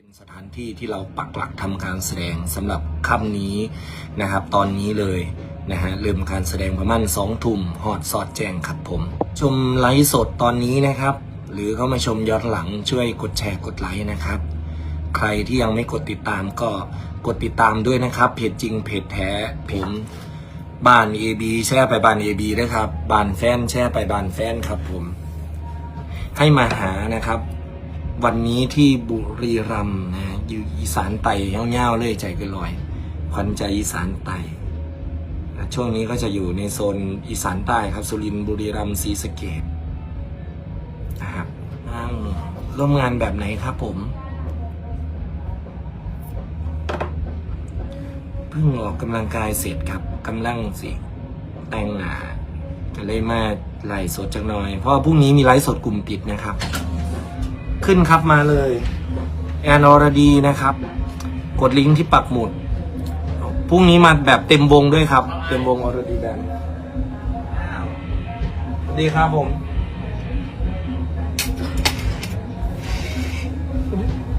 เป็นสถานที่ที่เราปักหลักทำการแสดงสำหรับค่ำนี้นะครับ ตอนนี้เลยนะฮะเริ่มการแสดงประมาณสองทุ่มหอดสอดแจ้งครับผม ชมไลฟ์สดตอนนี้นะครับ หรือเข้ามาชมย้อนหลังช่วยกดแชร์กดไลค์นะครับ ใครที่ยังไม่กดติดตามก็กดติดตามด้วยนะครับเพจจริงเพจแท้ผมบ้าน AB แชร์ไปบ้าน AB ด้ครับบ้านแฟนแชร์ไปบ้านแฟนครับผม ให้มาหานะครับ วันนี้ที่บุรีรัมย์นะฮะอยู่อีสานไตเงี้ยวๆเลยใจเกินลอยขวัญใจอีสานไตช่วงนี้ก็จะอยู่ในโซนอีสานใต้ครับ สุรินทร์บุรีรัมย์ศรีสะเกดนะครับร่วมงานแบบไหนครับผมเพิ่งออกกำลังกายเสร็จครับกำลังสิแต่งหนาจะเลยมาไลฟ์สดจักหน่อย เพราะว่าพรุ่งนี้มีไลฟ์สดกลุ่มปิดนะครับ ขึ้นครับมาเลยแอนอรดีนะครับ กดลิงก์ที่ปักหมุดพรุ่งนี้มาแบบเต็มวงด้วยครับ เต็มวงออรดีแบนดีครับผม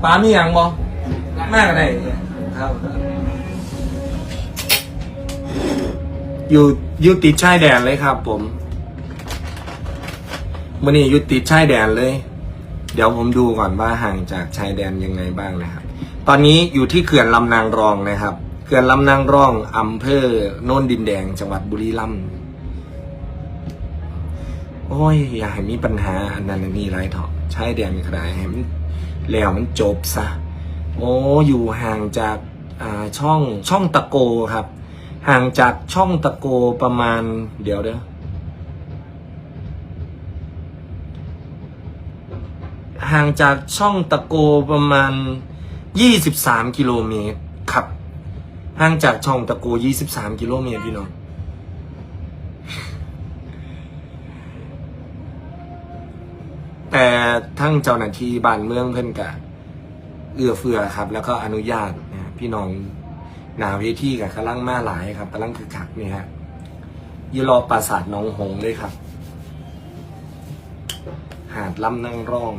ป้ามีอย่างบอแม่ก็ได้ครับอยู่อยู่ติดชายแดนเลยครับผมมื่อนี้อยู่ติดชายแดนเลย เดี๋ยวผมดูก่อนว่าห่างจากชายแดนยังไงบ้างนะครับ ตอนนี้อยู่ที่เขื่อนลำนางรองนะครับ เขื่อนลำนางรองอำเภอโน่นดินแดง จังหวัดบุรีรัมย์โอ้ย อย่าให้มีปัญหาอันนั้นนนี้ไรเถอะชายแดนขนาดให้มันแล้วมันจบซะ โอ้อยู่ห่างจากช่องช่องตะโกครับ ห่างจากช่องตะโกประมาณ เดี๋ยวเด้อ ห่างจากช่องตะโกประมาณ 23 กิโลเมตรครับ ห่างจากช่องตะโก 23 กิโลเมตรพี่น้องแต่ทั้งเจ้าหน้าที่บ้านเมืองเพิ่นกะเอื้อเฟือครับ แล้วก็อนุญาตนะพี่น้องหนาเวทีกับกำลังมาหลายครับกำลังคึกคักนี่ฮะอยืรอปราสาทน้องหงส์เลยครับ หาดลำนั่งร่อง